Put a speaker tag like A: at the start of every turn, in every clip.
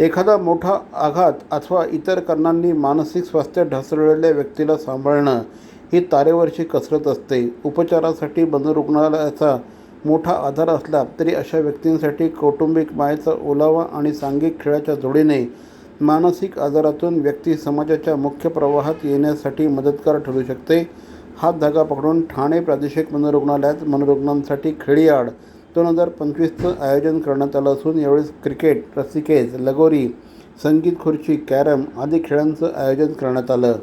A: एखादा मोठा आघात अथवा इतर कारणांनी मानसिक स्वास्थ्य ढासळलेल्या व्यक्तीला सांभाळणं ही तारेवरची कसरत असते. उपचारासाठी मनोरुग्णालयाचा मोठा आधार असला तरी अशा व्यक्तींसाठी कौटुंबिक मायेचा ओलावा आणि सांघिक खेळाच्या जोडीने मानसिक आजारातून व्यक्ती समाजाच्या मुख्य प्रवाहात येण्यासाठी मदतगार ठरू शकते. हात धागा पकडून ठाणे प्रादेशिक मनोरुग्णालयात मनोरुग्णांसाठी खेळीआड दोन हजार पंचवीसचं आयोजन करण्यात आलं असून यावेळेस क्रिकेट रस्सिकेज लगोरी संगीत खुर्ची कॅरम आदी खेळांचं आयोजन करण्यात आलं.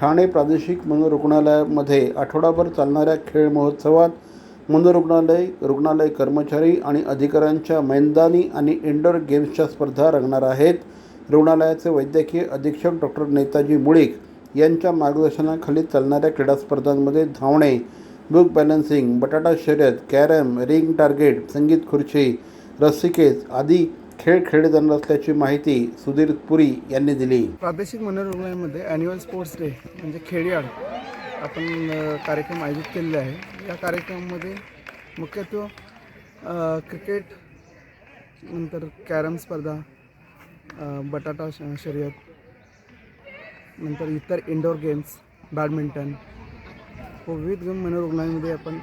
A: ठाणे प्रादेशिक मनोरुग्णालयामध्ये आठवडाभर चालणाऱ्या खेळ महोत्सवात मनोरुग्णालय रुग्णालय कर्मचारी आणि अधिकाऱ्यांच्या मैदानी आणि इंडोर गेम्सच्या स्पर्धा रंगणार आहेत. रुग्णालयाचे वैद्यकीय अधीक्षक डॉक्टर नेताजी मुळीक यांच्या मार्गदर्शनाखाली चालणाऱ्या क्रीडा स्पर्धांमध्ये धावणे बुक बॅलन्सिंग बटाटा शर्यत कॅरम रिंग टार्गेट संगीत खुर्ची रस्सिकेज आदी खेळ खेळले जाणार असल्याची माहिती सुधीर पुरी यांनी दिली.
B: प्रादेशिक मनोरुग्णालयामध्ये ॲन्युअल स्पोर्ट्स डे म्हणजे खेळीयाड आपण कार्यक्रम आयोजित केलेले आहे. या कार्यक्रमामध्ये मुख्यत्वे क्रिकेट नंतर कॅरम स्पर्धा बटाटा श शर्यत नंतर इतर इंडोर गेम्स बॅडमिंटन व विविध मनोरुग्णांमध्ये आपण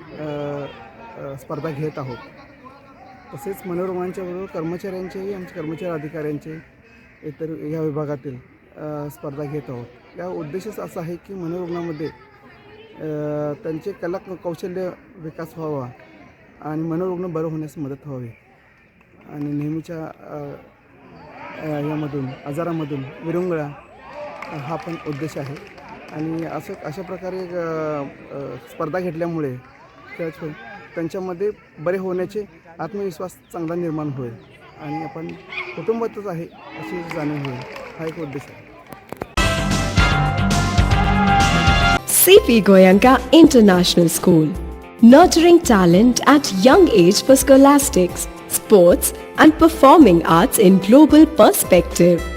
B: स्पर्धा घेत आहोत. तसेच मनोरुग्णांच्या बरोबर कर्मचाऱ्यांचेही आमचे कर्मचारी अधिकाऱ्यांचे इतर या विभागातील स्पर्धा घेत आहोत. या उद्देशच असा आहे की मनोरुग्णामध्ये त्यांचे कला कौशल्य विकास व्हावा आणि मनोरुग्ण बरं होण्यास मदत व्हावी. आणि नेहमीच्या यामधून आजारामधून विरंगुळा हा पण उद्देश आहे. आणि असं अशा प्रकारे स्पर्धा घेतल्यामुळे त्यांच्यामध्ये बरे होण्याचे आत्मविश्वास चांगला निर्माण होईल आणि आपण कुटुंबातच आहे अशी जाणीव होईल. हा एक उद्देश आहे.
C: C P Goenka international school nurturing talent at young age for scholastics sports and performing arts in global perspective